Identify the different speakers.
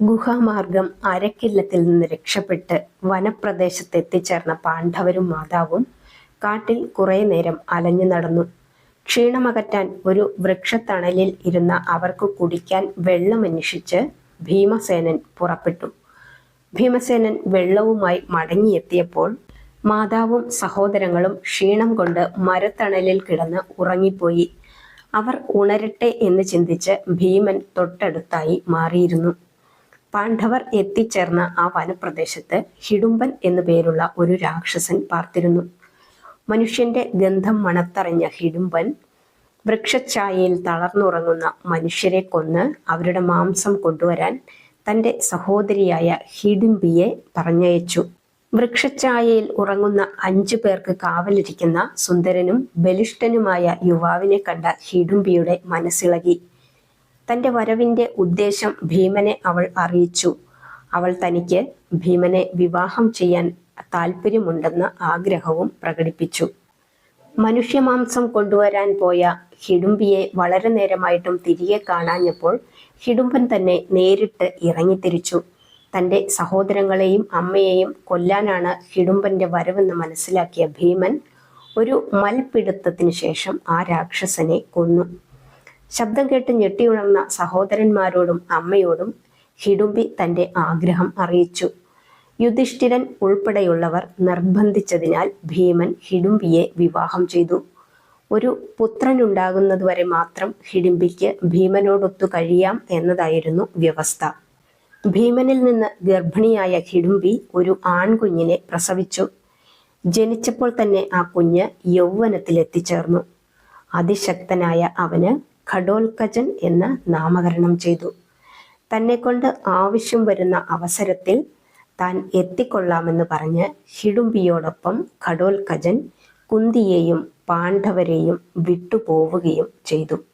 Speaker 1: ഗുഹാമാർഗം അരക്കില്ലത്തിൽ നിന്ന് രക്ഷപ്പെട്ട് വനപ്രദേശത്ത് എത്തിച്ചേർന്ന പാണ്ഡവരും മാതാവും കാട്ടിൽ കുറേ നേരം അലഞ്ഞു നടന്നു. ക്ഷീണമകറ്റാൻ ഒരു വൃക്ഷത്തണലിൽ ഇരുന്ന അവർക്ക് കുടിക്കാൻ വെള്ളമന്വേഷിച്ച് ഭീമസേനൻ പുറപ്പെട്ടു. ഭീമസേനൻ വെള്ളവുമായി മടങ്ങിയെത്തിയപ്പോൾ മാതാവും സഹോദരങ്ങളും ക്ഷീണം കൊണ്ട് മരത്തണലിൽ കിടന്ന് ഉറങ്ങിപ്പോയി. അവർ ഉണരട്ടെ എന്ന് ചിന്തിച്ച് ഭീമൻ തൊട്ടടുത്തായി മാറിയിരുന്നു. പാണ്ഡവർ എത്തിച്ചേർന്ന ആ വനപ്രദേശത്ത് ഹിഡുംബൻ എന്നു പേരുള്ള ഒരു രാക്ഷസൻ പാർത്തിരുന്നു. മനുഷ്യന്റെ ഗന്ധം മണത്തറിഞ്ഞ ഹിഡുംബൻ വൃക്ഷഛായയിൽ തളർന്നുറങ്ങുന്ന മനുഷ്യരെ കൊന്ന് അവരുടെ മാംസം കൊണ്ടുവരാൻ തന്റെ സഹോദരിയായ ഹിഡുംബിയെ പറഞ്ഞയച്ചു. വൃക്ഷഛായയിൽ ഉറങ്ങുന്ന അഞ്ചു പേർക്ക് കാവലിരിക്കുന്ന സുന്ദരനും ബലിഷ്ഠനുമായ യുവാവിനെ കണ്ട ഹിഡുംബിയുടെ മനസ്സിളകി. തന്റെ വരവിന്റെ ഉദ്ദേശം ഭീമനെ അവൾ അറിയിച്ചു. അവൾ തനിക്ക് ഭീമനെ വിവാഹം ചെയ്യാൻ താല്പര്യമുണ്ടെന്ന ആഗ്രഹവും പ്രകടിപ്പിച്ചു. മനുഷ്യമാംസം കൊണ്ടുവരാൻ പോയ ഹിഡുംബിയെ വളരെ നേരമായിട്ടും തിരികെ കാണാഞ്ഞപ്പോൾ ഹിഡുംബൻ തന്നെ നേരിട്ട് ഇറങ്ങിത്തിരിച്ചു. തന്റെ സഹോദരങ്ങളെയും അമ്മയെയും കൊല്ലാനാണ് ഹിഡുംബന്റെ വരവെന്ന് മനസ്സിലാക്കിയ ഭീമൻ ഒരു മൽപിടുത്തത്തിന് ശേഷം ആ രാക്ഷസനെ കൊന്നു. ശബ്ദം കേട്ട് ഞെട്ടിയുണർന്ന സഹോദരന്മാരോടും അമ്മയോടും ഹിഡുംബി തന്റെ ആഗ്രഹം അറിയിച്ചു. യുധിഷ്ഠിരൻ ഉൾപ്പെടെയുള്ളവർ നിർബന്ധിച്ചതിനാൽ ഭീമൻ ഹിഡുംബിയെ വിവാഹം ചെയ്തു. ഒരു പുത്രനുണ്ടാകുന്നതുവരെ മാത്രം ഹിഡിംബിക്ക് ഭീമനോടൊത്തു കഴിയാം എന്നതായിരുന്നു വ്യവസ്ഥ. ഭീമനിൽ നിന്ന് ഗർഭിണിയായ ഹിഡുംബി ഒരു ആൺകുഞ്ഞിനെ പ്രസവിച്ചു. ജനിച്ചപ്പോൾ തന്നെ ആ കുഞ്ഞ് യൗവനത്തിൽ എത്തിച്ചേർന്നു അതിശക്തനായ അവന് ഖഡോൽക്കജൻ എന്ന് നാമകരണം ചെയ്തു. തന്നെക്കൊണ്ട് ആവശ്യം വരുന്ന അവസരത്തിൽ താൻ എത്തിക്കൊള്ളാമെന്ന് പറഞ്ഞ് ഹിഡുംബിയോടൊപ്പം ഖഡോൽക്കജൻ കുന്തിയെയും പാണ്ഡവരെയും വിട്ടുപോവുകയും ചെയ്തു.